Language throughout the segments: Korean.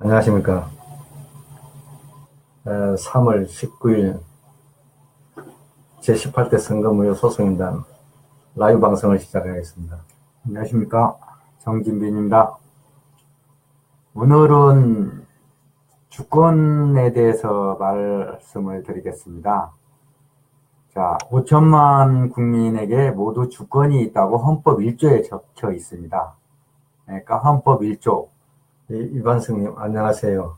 안녕하십니까. 3월 19일 제18대 선거무효 소송인단 라이브 방송을 시작하겠습니다. 안녕하십니까. 정진빈입니다. 오늘은 주권에 대해서 말씀을 드리겠습니다. 자, 5천만 국민에게 모두 주권이 있다고 헌법 1조에 적혀 있습니다. 그러니까 헌법 1조. 이반승님, 안녕하세요.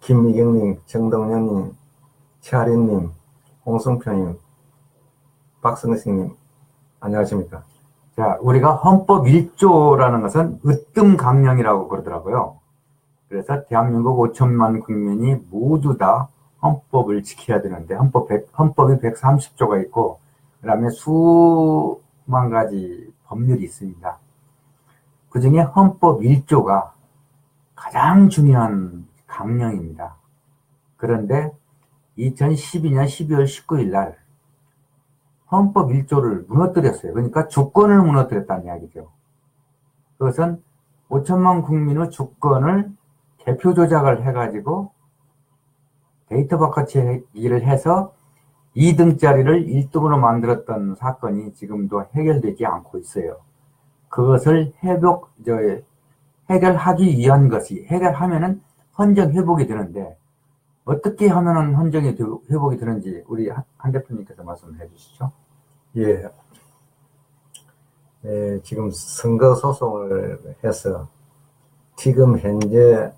김미경님, 정동현님, 최아린님, 홍성표님, 박성식님, 안녕하십니까. 자, 우리가 헌법 1조라는 것은 으뜸 강령이라고 그러더라고요. 그래서 대한민국 5천만 국민이 모두 다 헌법을 지켜야 되는데 헌법 100, 헌법이 130조가 있고 그다음에 수만 가지 법률이 있습니다. 그 중에 헌법 1조가 가장 중요한 강령입니다. 그런데 2012년 12월 19일 날 헌법 1조를 무너뜨렸어요. 그러니까 주권을 무너뜨렸다는 이야기죠. 그것은 5천만 국민의 주권을 대표 조작을 해가지고 데이터 바꿔치기를 해서 2등짜리를 1등으로 만들었던 사건이 지금도 해결되지 않고 있어요. 그것을 회복, 저, 해결하기 위한 것이, 해결하면은 헌정 회복이 되는데, 어떻게 하면은 헌정이 회복이 되는지 우리 한 대표님께서 말씀해 주시죠. 예. 예, 지금 선거 소송을 해서 지금 현재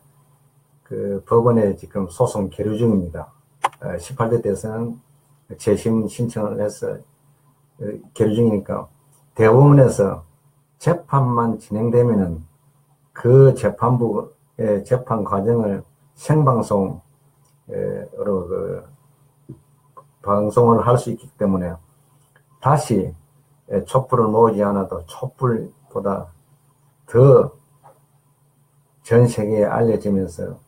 그 법원에 지금 소송 계류 중입니다. 18대 때서는 재심 신청을 해서 계류 중이니까 대법원에서 재판만 진행되면은 그 재판부의 재판 과정을 생방송으로 그 방송을 할 수 있기 때문에 다시 촛불을 모으지 않아도 촛불보다 더 전 세계에 알려지면서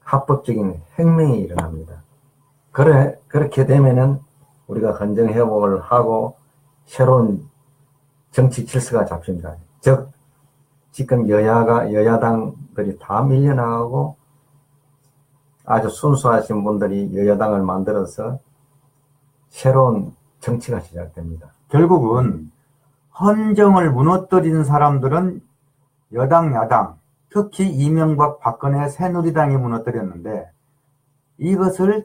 합법적인 혁명이 일어납니다. 그래, 그렇게 되면은 우리가 헌정 회복을 하고 새로운 정치 질서가 잡힙니다. 즉, 지금 여야가, 여야당들이 다 밀려나가고 아주 순수하신 분들이 여야당을 만들어서 새로운 정치가 시작됩니다. 결국은 헌정을 무너뜨린 사람들은 여당, 야당, 특히 이명박, 박근혜, 새누리당이 무너뜨렸는데 이것을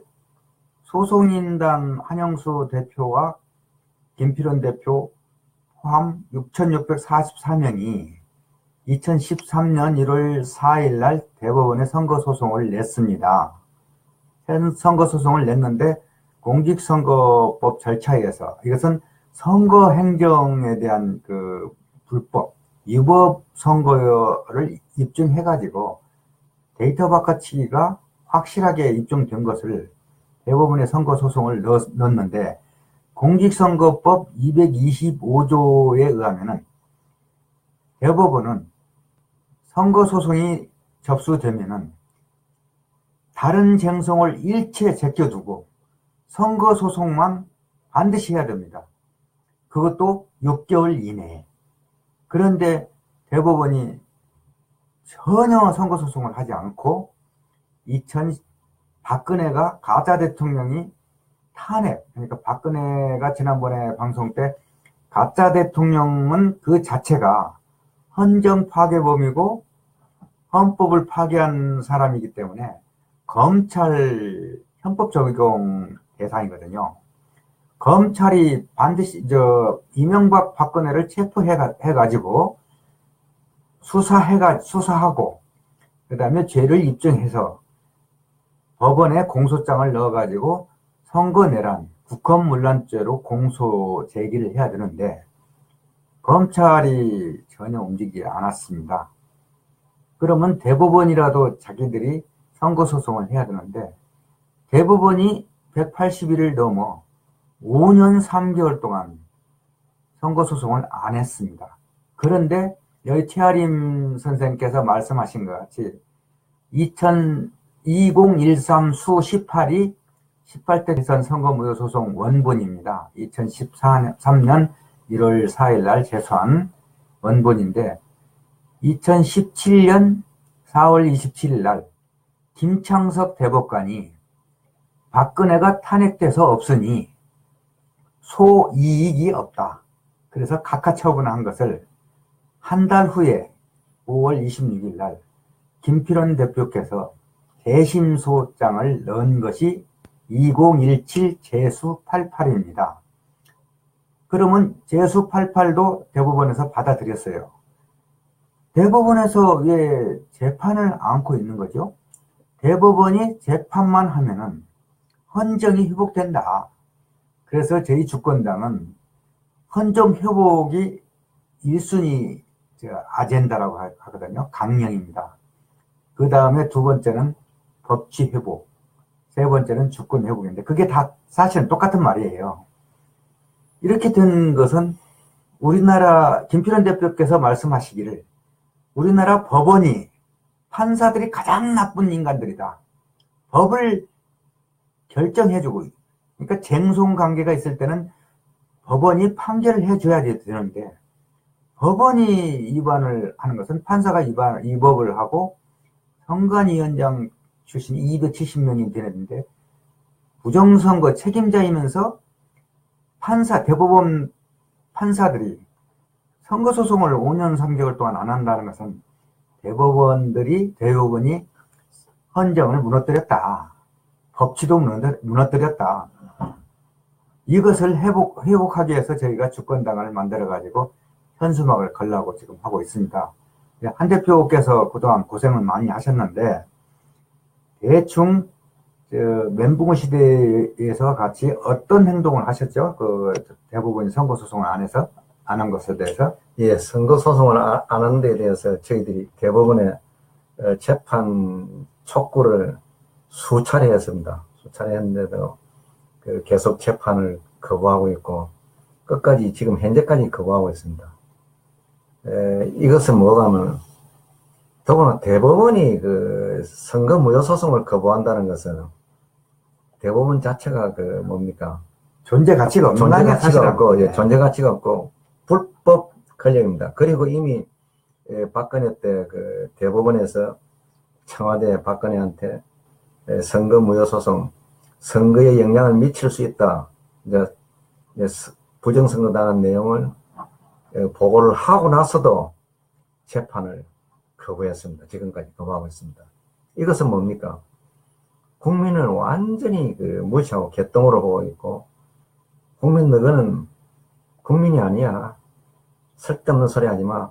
소송인단 한영수 대표와 김필원 대표 포함 6,644명이 2013년 1월 4일 날 대법원에 선거소송을 냈습니다. 선거소송을 냈는데 공직선거법 절차에 의해서 이것은 선거행정에 대한 그 불법, 위법 선거를 입증해가지고 데이터 바꿔치기가 확실하게 입증된 것을 대법원에 선거소송을 넣었는데 공직선거법 225조에 의하면은 대법원은 선거소송이 접수되면은 다른 쟁송을 일체 제껴두고 선거소송만 반드시 해야 됩니다. 그것도 6개월 이내에. 그런데 대법원이 전혀 선거소송을 하지 않고 2000 박근혜가 가짜 대통령이 탄핵, 그러니까 박근혜가 지난번에 방송 때 가짜 대통령은 그 자체가 헌정 파괴범이고 헌법을 파괴한 사람이기 때문에 검찰 형법 적용 대상이거든요. 검찰이 반드시 저 이명박 박근혜를 체포해 가지고 수사해가 수사하고 그다음에 죄를 입증해서 법원에 공소장을 넣어 가지고 선거내란 국헌문란죄로 공소 제기를 해야 되는데 검찰이 전혀 움직이지 않았습니다. 그러면 대법원이라도 자기들이 선거소송을 해야 되는데 대법원이 180일을 넘어 5년 3개월 동안 선거소송을 안 했습니다. 그런데 여기 최아림 선생님께서 말씀하신 것 같이 2000, 2013 수 18이 18대 대선 선거무효 소송 원본입니다. 2013년 1월 4일 날 제소한 원본인데 2017년 4월 27일 날 김창석 대법관이 박근혜가 탄핵돼서 없으니 소이익이 없다. 그래서 각하 처분한 것을 한 달 후에 5월 26일 날 김필원 대표께서 대심소장을 넣은 것이 2017 제수 88입니다. 그러면 제수 88도 대법원에서 받아들였어요. 대법원에서 왜 재판을 안고 있는 거죠? 대법원이 재판만 하면은 헌정이 회복된다. 그래서 저희 주권당은 헌정 회복이 1순위 아젠다라고 하- 하거든요. 강령입니다. 그 다음에 두 번째는 법치 회복, 세 번째는 주권 회복인데 그게 다 사실은 똑같은 말이에요. 이렇게 된 것은 우리나라 김필원 대표께서 말씀하시기를 우리나라 법원이 판사들이 가장 나쁜 인간들이다. 법을 결정해주고 그러니까 쟁송 관계가 있을 때는 법원이 판결을 해줘야 되는데 법원이 위반을 하는 것은 판사가 위반, 위법을 하고 선관위원장 출신이 270명이 되는데 부정선거 책임자이면서 판사, 대법원 판사들이 선거소송을 5년 3개월 동안 안 한다는 것은 대법원들이, 대법원이 헌정을 무너뜨렸다. 법치도 무너뜨- 무너뜨렸다. 이것을 회복, 회복하기 위해서 저희가 주권당을 만들어가지고 현수막을 걸라고 지금 하고 있습니다. 한 대표께서 그동안 고생을 많이 하셨는데, 대충, 저, 멘붕 시대에서 같이 어떤 행동을 하셨죠? 그, 대부분 선거 소송을 안 해서, 안 한 것에 대해서. 예, 선거 소송을 아- 안 하는 데 대해서 저희들이 대법원에 어, 재판 촉구를 수차례 했습니다. 수차례 했는데도 그 계속 재판을 거부하고 있고 끝까지 지금 현재까지 거부하고 있습니다. 에, 이것은 뭐가 하면 더구나 대법원이 그 선거 무효 소송을 거부한다는 것은 대법원 자체가 그 뭡니까 존재 가치가 없는 존재 가치가. 없고 예, 네. 존재 가치가 없고 불법 권력입니다. 그리고 이미 예, 박근혜 때 그 대법원에서 청와대 박근혜한테 예, 선거 무효 소송 선거에 영향을 미칠 수 있다. 이제 스- 부정선거 당한 내용을 예, 보고를 하고 나서도 재판을 거부했습니다. 지금까지 거부하고 있습니다. 이것은 뭡니까? 국민을 완전히 그 무시하고 개똥으로 보고 있고 국민 너는 국민이 아니야. 쓸데없는 소리 하지 마.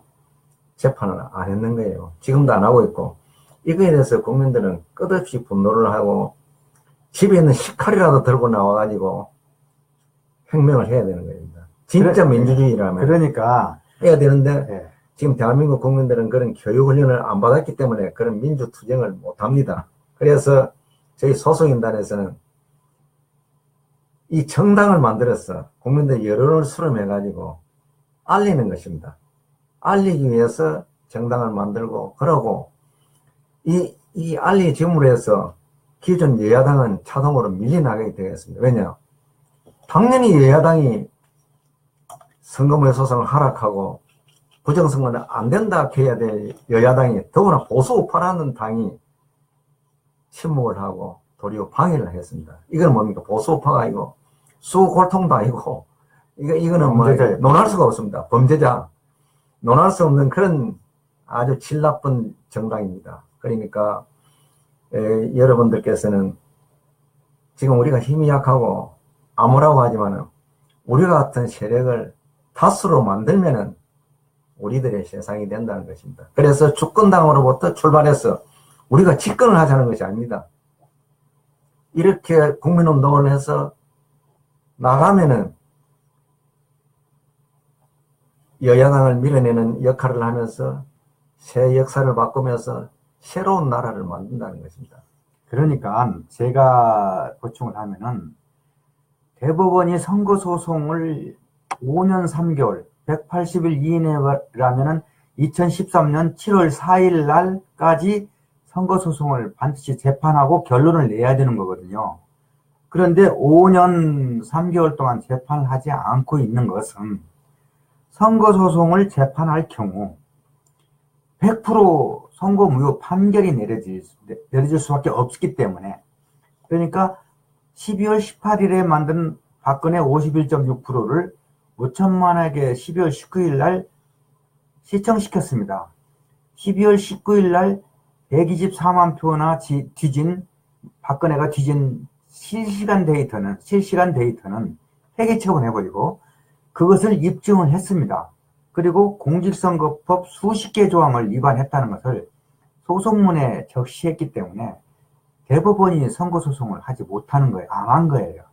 재판을 안 했는 거예요. 지금도 안 하고 있고. 이거에 대해서 국민들은 끝없이 분노를 하고 집에 있는 식칼이라도 들고 나와가지고 혁명을 해야 되는 겁니다. 진짜 그래- 민주주의라면 그러니까, 해야 되는데 예. 지금 대한민국 국민들은 그런 교육 훈련을 안 받았기 때문에 그런 민주투쟁을 못 합니다. 그래서 저희 소속인단에서는 이 정당을 만들어서 국민들 여론을 수렴해가지고 알리는 것입니다. 알리기 위해서 정당을 만들고 그러고 이, 이 알리짐으로 해서 기존 여야당은 자동으로 밀려나게 되겠습니다. 왜냐? 당연히 여야당이 선거무효 소송을 하락하고 부정선거는 안 된다 해야 될 여야당이 더구나 보수 우파라는 당이 침묵을 하고 도리어 방해를 했습니다. 이건 뭡니까? 보수 우파가 아니고 수골통도 아니고 이거 이거는 뭐. 논할 수가 없습니다. 범죄자 논할 수 없는 그런 아주 질 나쁜 정당입니다. 그러니까 에, 여러분들께서는 지금 우리가 힘이 약하고 아무라고 하지만은 우리 같은 세력을 다수로 만들면은 우리들의 세상이 된다는 것입니다. 그래서 주권당으로부터 출발해서 우리가 집권을 하자는 것이 아닙니다. 이렇게 국민운동을 해서 나가면은 여야당을 밀어내는 역할을 하면서 새 역사를 바꾸면서 새로운 나라를 만든다는 것입니다. 그러니까 제가 보충을 하면은 대법원이 선거소송을 5년 3개월 180일 이내라면은 2013년 7월 4일 날까지 선거소송을 반드시 재판하고 결론을 내야 되는 거거든요. 그런데 5년 3개월 동안 재판을 하지 않고 있는 것은 선거소송을 재판할 경우 100% 선거 무효 판결이 내려질, 수- 내려질 수밖에 없기 때문에 그러니까 12월 18일에 만든 박근혜 51.6%를 5천만에게 12월 19일 날 시청시켰습니다. 12월 19일 날 124만 표나 지- 뒤진 박근혜가 뒤진 실시간 데이터는 실시간 데이터는 폐기 처분해버리고 그것을 입증을 했습니다. 그리고 공직선거법 수십 개 조항을 위반했다는 것을 소송문에 적시했기 때문에 대법원이 선거소송을 하지 못하는 거예요. 안 한 거예요.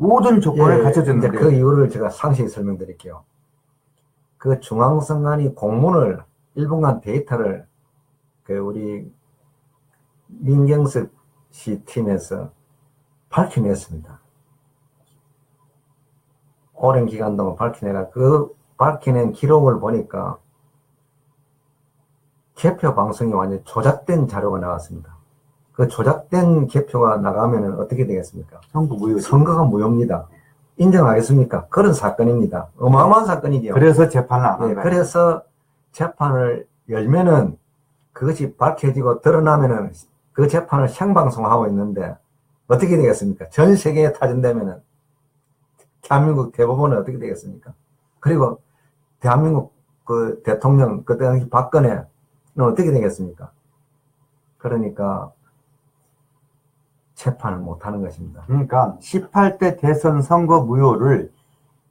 모든 조건을 예, 갖춰줬는데 그 이유를 제가 상세히 설명드릴게요. 그 중앙선관위 공문을 1분간 데이터를 그 우리 민경석 씨 팀에서 밝혀냈습니다. 오랜 기간 동안 밝혀내가 그 밝혀낸 기록을 보니까 개표 방송이 완전 조작된 자료가 나왔습니다. 그 조작된 개표가 나가면 어떻게 되겠습니까? 선거 무효. 선거가 무효입니다. 인정하겠습니까? 그런 사건입니다. 어마어마한 사건이죠. 그래서 재판을 안한 예, 거예요. 그래서 재판을 열면은 그것이 밝혀지고 드러나면은 그 재판을 생방송하고 있는데 어떻게 되겠습니까? 전 세계에 타진되면은 대한민국 대법원은 어떻게 되겠습니까? 그리고 대한민국 그 대통령 그때 당시 박근혜는 어떻게 되겠습니까? 그러니까 재판을 못 하는 것입니다. 그러니까 18대 대선 선거 무효를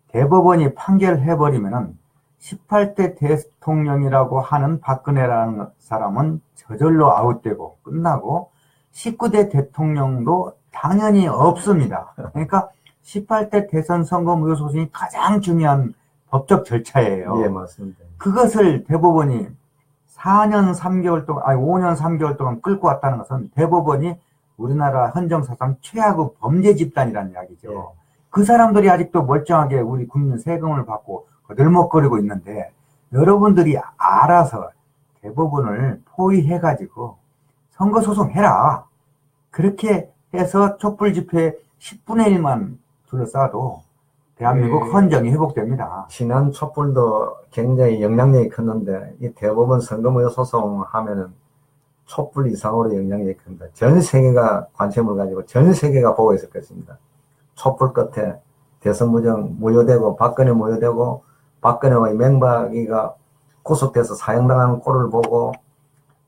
대법원이 판결해버리면은 18대 대통령이라고 하는 박근혜라는 사람은 저절로 아웃되고 끝나고 19대 대통령도 당연히 없습니다. 그러니까 18대 대선 선거 무효 소송이 가장 중요한 법적 절차예요. 예, 맞습니다. 그것을 대법원이 4년 3개월 동안, 아니 5년 3개월 동안 끌고 왔다는 것은 대법원이 우리나라 헌정사상 최악의 범죄 집단이라는 이야기죠. 예. 그 사람들이 아직도 멀쩡하게 우리 국민 세금을 받고 거들먹거리고 있는데 여러분들이 알아서 대법원을 포위해가지고 선거소송 해라. 그렇게 해서 촛불 집회 10분의 1만 둘러싸도 대한민국 예. 헌정이 회복됩니다. 지난 촛불도 굉장히 영향력이 컸는데 이 대법원 선거무효 소송 하면은 촛불 이상으로 영향력이 큽니다. 전 세계가 관심을 가지고 전 세계가 보고 있을 것입니다. 촛불 끝에 대선 무정 무효되고 박근혜 무효되고 박근혜와의 맹박이가 구속돼서 사형당하는 꼴을 보고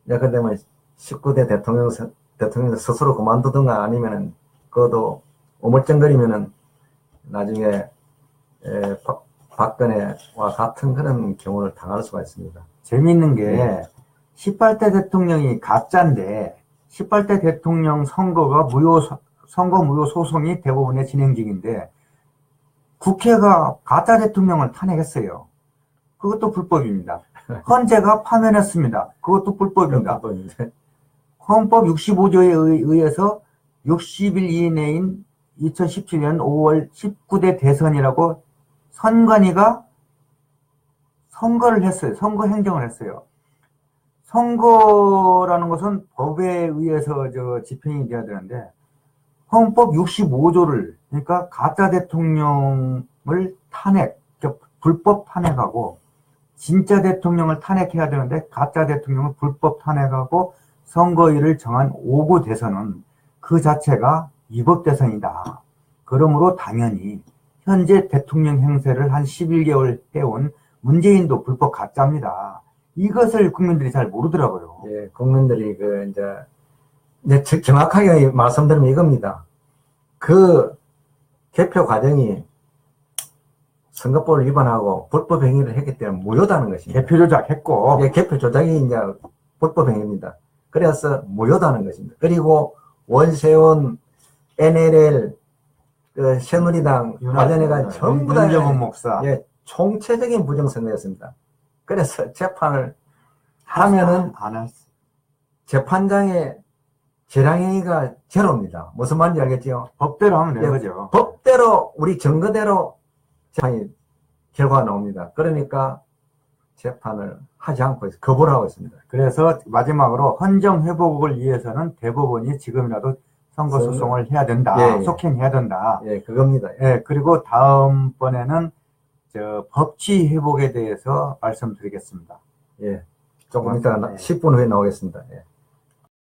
이제 그러면 19대 대통령 선- 대통령 스스로 그만두든가 아니면은 그것도 오물쩡거리면은 나중에 에, 박- 박근혜와 같은 그런 경우를 당할 수가 있습니다. 재미있는 게 네. 18대 대통령이 가짜인데 18대 대통령 선거가 무효 선거 무효 소송이 대법원에 진행 중인데 국회가 가짜 대통령을 탄핵했어요. 그것도 불법입니다. 헌재가 파면했습니다. 그것도 불법입니다. 헌법 65조에 의해서 60일 이내인 2017년 5월 19대 대선이라고 선관위가 선거를 했어요. 선거 행정을 했어요. 선거라는 것은 법에 의해서 저 집행이 돼야 되는데 헌법 65조를 그러니까 가짜 대통령을 탄핵, 그러니까 불법 탄핵하고 진짜 대통령을 탄핵해야 되는데 가짜 대통령을 불법 탄핵하고 선거일을 정한 5구 대선은 그 자체가 위법 대선이다. 그러므로 당연히 현재 대통령 행세를 한 11개월 해온 문재인도 불법 가짜입니다. 이것을 국민들이 잘 모르더라고요. 예, 국민들이 그 이제 저- 정확하게 말씀드리면 이겁니다. 그 개표 과정이 선거법을 위반하고 불법 행위를 했기 때문에 무효다는 것입니다. 개표 조작했고 예, 개표 조작이 이제 불법 행위입니다. 그래서 무효다는 것입니다. 그리고 원세훈, NLL, 그 새누리당 관련해가 전부 다 윤정원 목사 예, 총체적인 부정선거였습니다. 그래서 재판을 하면은 안 했어. 재판장의 재량행위가 제로입니다. 무슨 말인지 알겠지요? 법대로 하면 되는 예, 거죠. 법대로 우리 증거대로 재판이 결과가 나옵니다. 그러니까 재판을 하지 않고 있- 거부를 하고 있습니다. 그래서 마지막으로 헌정 회복을 위해서는 대법원이 지금이라도 선거 소송을 해야 된다. 예, 예. 속행해야 된다. 예, 그겁니다. 예, 그리고 다음번에는 저 법치 회복에 대해서 말씀드리겠습니다. 예. 조금 네. 10분 후에 나오겠습니다. 예.